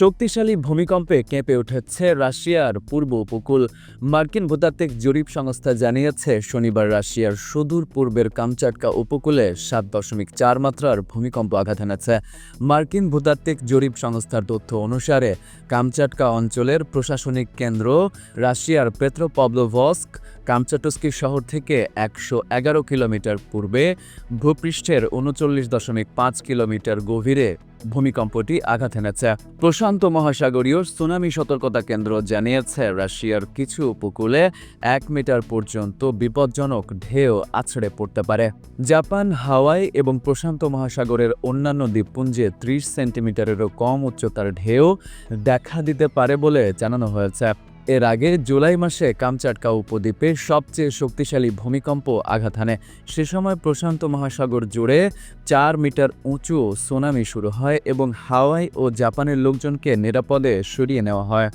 শক্তিশালী ভূমিকম্পে কেঁপে উঠেছে রাশিয়ার পূর্ব উপকূল। মার্কিন ভূতাত্ত্বিক জরিপ সংস্থা জানিয়েছে, শনিবার রাশিয়ার সুদূর পূর্বের কামচাটকা উপকূলে সাত দশমিক চার মাত্রার ভূমিকম্প আঘাত এনেছে। মার্কিন ভূতাত্ত্বিক জরিপ সংস্থার তথ্য অনুসারে, কামচাটকা অঞ্চলের প্রশাসনিক কেন্দ্র রাশিয়ার পেত্রোপব্লোভস্ক কামচাটস্কি শহর থেকে একশো এগারো কিলোমিটার পূর্বে, ভূপৃষ্ঠের উনচল্লিশ দশমিক পাঁচ কিলোমিটার গভীরে ভূমিকম্পটি আঘাত এনেছে। প্রশান্ত মহাসাগরীয় সুনামি সতর্কতা কেন্দ্র জানিয়েছে, রাশিয়ার কিছু উপকূলে এক মিটার পর্যন্ত বিপজ্জনক ঢেউ আছড়ে পড়তে পারে। জাপান, হাওয়াই এবং প্রশান্ত মহাসাগরের অন্যান্য দ্বীপপুঞ্জে ত্রিশ সেন্টিমিটারেরও কম উচ্চতার ঢেউ দেখা দিতে পারে বলে জানানো হয়েছে। এর আগে জুলাই মাসে কামচাটকা উপদ্বীপে সবচেয়ে শক্তিশালী ভূমিকম্প আঘাত হানে। সে সময় প্রশান্ত মহাসাগর জুড়ে চার মিটার উঁচু সুনামি শুরু হয় এবং হাওয়াই ও জাপানের লোকজনকে নিরাপদে সরিয়ে নেওয়া হয়।